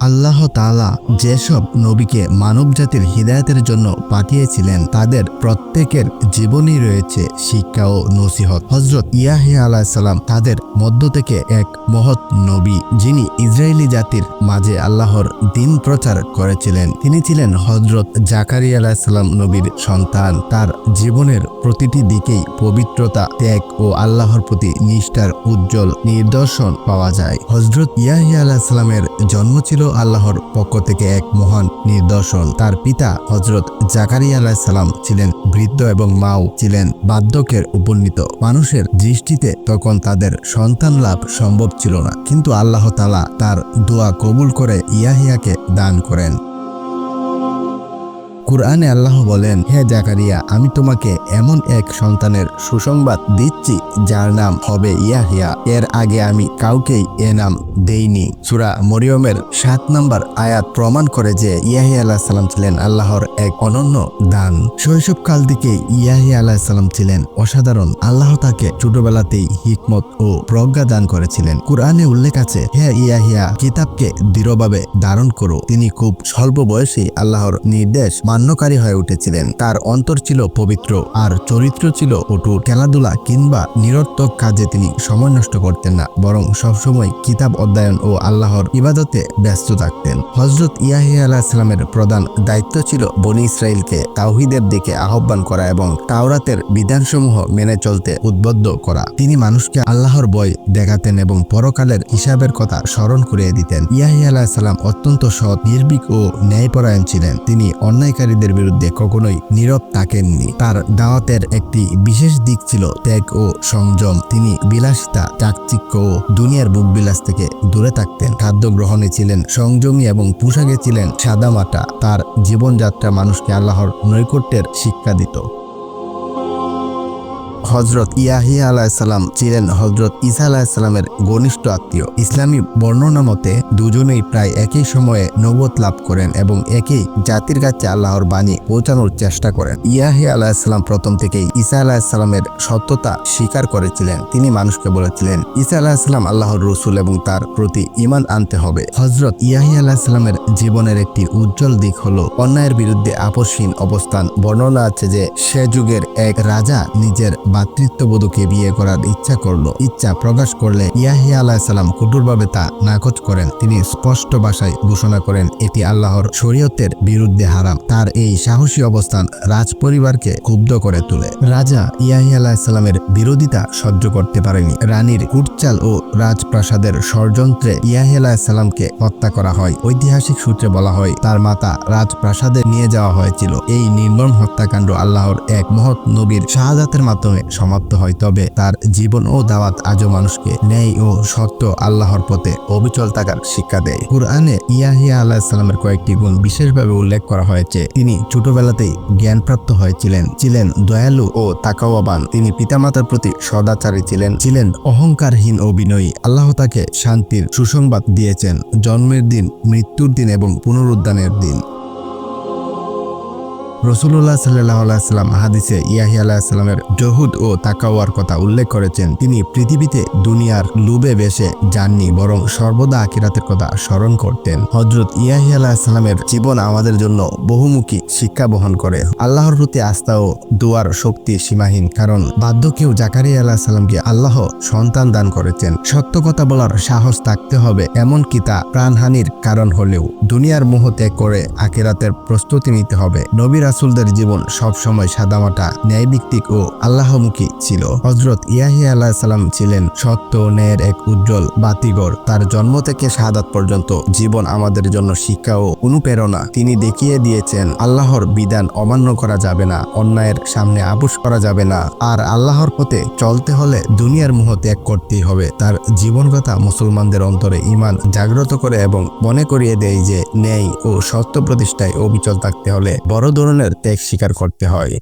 আল্লাহ তাআলা যেসব নবীকে মানবজাতির হৃদায়তের জন্য পাঠিয়েছিলেন, তাদের প্রত্যেকের জীবনই রয়েছে শিক্ষা ও নসিহত। হজরত ইয়াহিয়া আলাহিসাল্লাম তাদের মধ্য থেকে এক মহৎ নবী, যিনি ইসরায়েলি জাতির মাঝে আল্লাহর দিন প্রচার করেছিলেন। তিনি ছিলেন হজরত জাকারিয়া আলাহিসাল্লাম নবীর সন্তান। তার জীবনের প্রতিটি দিকেই পবিত্রতা, ত্যাগ ও আল্লাহর প্রতি নিষ্ঠার উজ্জ্বল নিদর্শন পাওয়া যায়। হজরত ইয়াহিয়া আলাহিসাল্লামের জন্ম ছিল আল্লাহর পক্ষ থেকে এক মহান নিদর্শন। তার পিতা হজরত জাকারিয়া আলাহিসাল্লাম ছিলেন বৃদ্ধ এবং মাও ছিলেন বার্ধক্যের উপনীত। মানুষের দৃষ্টিতে তখন তাদের সন্তান লাভ সম্ভব ছিল না। কিন্তু আল্লাহ তালা তার দোয়া কবুল করে ইয়াহিয়াকে দান করেন। কুরআনে আল্লাহ বলেন, হে জাকারিয়া, আমি তোমাকে এমন এক সন্তানের সুসংবাদ দিচ্ছি যার নাম হবে ইয়াহিয়া। এর আগে আমি কাউকেই এ নাম দেইনি। সুরা মরিয়মের সাত নম্বর আয়াত প্রমাণ করে যে ইয়াহিয়া আলাহ সাল্লাম ছিলেন আল্লাহর এক অনন্য দান। শৈশবকাল থেকে ইয়াহিয়া আলাহ সাল্লাম ছিলেন অসাধারণ। আল্লাহ তাকে ছোটবেলাতেই হিকমত ও প্রজ্ঞা দান করেছিলেন। কুরআনে উল্লেখ আছে, হে ইয়াহিয়া, কিতাবকে দৃঢ়ভাবে ধারণ করো। তিনি খুব স্বল্প বয়সে আল্লাহর নির্দেশ মান্যকারী হয়ে উঠেছিলেন। তার অন্তর ছিল পবিত্র, আর চরিত্র ছিল অটুট খেলাধুলা কিংবা নিরর্থক কাজে তিনি সময় নষ্ট করতেন না, বরং সবসময় কিতাব অধ্যয়ন ও আল্লাহর ইবাদতে ব্যস্ত থাকতেন। হজরত ইয়াহিয়া আলাহ ইসলামের প্রধান দায়িত্ব ছিল বনি ইসরায়েলকে তাওহিদের দিকে আহ্বান করা এবং তাওরাতের বিধানসমূহ মেনে চলতে উদ্বুদ্ধ করা। তিনি মানুষকে আল্লাহর বয় দেখাতেন এবং পরকালের হিসাবের কথা স্মরণ করিয়ে দিতেন। ইয়াহিয়া আলাহ সাল্লাম অত্যন্ত সৎ, নির্ভীক ও ন্যায়পরায়ণ ছিলেন। তিনি অন্যায়কারীদের বিরুদ্ধে কখনোই নীরব থাকেননি। তার দাওয়াতের একটি বিশেষ দিক ছিল ত্যাগ ও সংযম। তিনি বিলাসিতা, চাকচিক্য ও দুনিয়ার বুক বিলাস থেকে দূরে থাকতেন। খাদ্য গ্রহণে ছিলেন সংযমী এবং পোশাকে ছিলেন সাদামাটা। তার জীবনযাত্রা মানুষকে আল্লাহর নৈকট্যের শিক্ষা দিত। হজরত ইয়াহিয়া আলাহিসাল্লাম ছিলেন হজরত ইসা আলাহিসাল্লামের ঘনিষ্ঠ আত্মীয়। ইসলামী বর্ণনা মতে দুজনেই প্রায় একই সময়ে নবত লাভ করেন এবং একই জাতির কাছে আল্লাহর বাণী পৌঁছানোর চেষ্টা করেন। ইয়াহিয়া আলাহিসাল্লাম প্রথম থেকেই ইসা আলাহিসাল্লামের সত্যতা স্বীকার করেছিলেন। তিনি মানুষকে বলেছিলেন ইসা আলাহিসাল্লাম আল্লাহর রসুল এবং তার প্রতি ইমান আনতে হবে। হজরত ইয়াহিয়া আলাহিসাল্লামের জীবনের একটি উজ্জ্বল দিক হল অন্যায়ের বিরুদ্ধে আপসহীন অবস্থান। বর্ণনা আছে যে সে যুগের এক রাজা নিজের ভাতৃত্ববোধকে বিয়ে করার ইচ্ছা করল। ইচ্ছা প্রকাশ করলে ইয়াহিয়া আলাহিসাল্লাম কঠোরভাবে তা নাকচ করেন। তিনি স্পষ্ট ভাষায় ঘোষণা করেন, এটি আল্লাহর শরীয়তের বিরুদ্ধে হারাম। তার এই সাহসী অবস্থান রাজ পরিবারকে ক্ষুব্ধ করে তোলে। রাজা ইয়াহিয়া আলাহিসাল্লামের বিরোধিতা সহ্য করতে পারেনি। রানীর কুটচাল ও রাজপ্রাসাদের ষড়যন্ত্রে ইয়াহিয়া আলাহিসাল্লামকে হত্যা করা হয়। ঐতিহাসিক সূত্রে বলা হয়, তার মাতা রাজপ্রাসাদে নিয়ে যাওয়া হয়েছিল। এই নির্মম হত্যাকাণ্ড আল্লাহর এক মহৎ নবীর শাহাদাতের মাধ্যমে সমাপ্ত হয়, তবে তার জীবন ও দাওয়াত আজও মানুষকে ন্যায় ও সত্য আল্লাহর পথে অবিচল থাকার শিক্ষা দেয়। কুরআনে ইয়াহিয়া আলাহিসাল্লামের কয়েকটি গুণ বিশেষভাবে উল্লেখ করা হয়েছে। তিনি ছোটবেলাতেই জ্ঞানপ্রাপ্ত হয়েছিলেন। ছিলেন দয়ালু ও তাকাওয়াবান। তিনি পিতামাতার প্রতি সদাচারী ছিলেন। ছিলেন অহংকারহীন ও বিনয়ী। আল্লাহ তাকে শান্তির সুসংবাদ দিয়েছেন। জন্মের দিন, মৃত্যুর দিন এবং পুনরুদ্ধানের দিন। রসুল্লাহ সাল্লাহ আলাইসাল্লাম হাদিসে ইয়াহি আলাহিসাল্লামের জহুদ ও তাকাওয়ার কথা উল্লেখ করেছেন। তিনি পৃথিবীতে দুনিয়ার লুবে বেশে যাননি, বরং সর্বদা আকিরাতের কথা স্মরণ করতেন। হজরত ইয়াহি আলাহিসাল্লামের জীবন আমাদের জন্য বহুমুখী শিক্ষা বহন করে। আল্লাহর প্রতি আস্থা ও দুয়ার শক্তি সীমাহীন, কারণ বাধ্যকেও জাকারিয়া আলাহিসাল্লামকে আল্লাহ সন্তান দান করেছেন। সত্য কথা বলার সাহস থাকতে হবে, এমনকি তা প্রাণহানির কারণ হলেও। দুনিয়ার মোহ ত্যাগ করে আকিরাতের প্রস্তুতি নিতে হবে। নবীর রাসুলদের জীবন সবসময় সাদামাটা, ন্যায়ভিত্তিক ও আল্লাহমুখী ছিল। হজরত ইয়াহিয়া আল্লাহ সাল্লাম ছিলেন সত্য ন্যায়ের এক উজ্জ্বল বাতিগর তার জন্ম থেকে শাহাদাত পর্যন্ত জীবন আমাদের জন্য শিক্ষা ও অনুপ্রেরণা। তিনি দেখিয়ে দিয়েছেন, আল্লাহর বিধান অমান্য করা যাবে না, অন্যায়ের সামনে আপুস করা যাবে না। আর আল্লাহর পথে চলতে হলে দুনিয়ার মোহ ত্যাগ করতেই হবে। তার জীবনকথা মুসলমানদের অন্তরে ইমান জাগ্রত করে এবং মনে করিয়ে দেয় যে, ন্যায় ও সত্য প্রতিষ্ঠায় অবিচল থাকতে হলে বড় ধরনের ত্যাগ স্বীকার করতে হয়।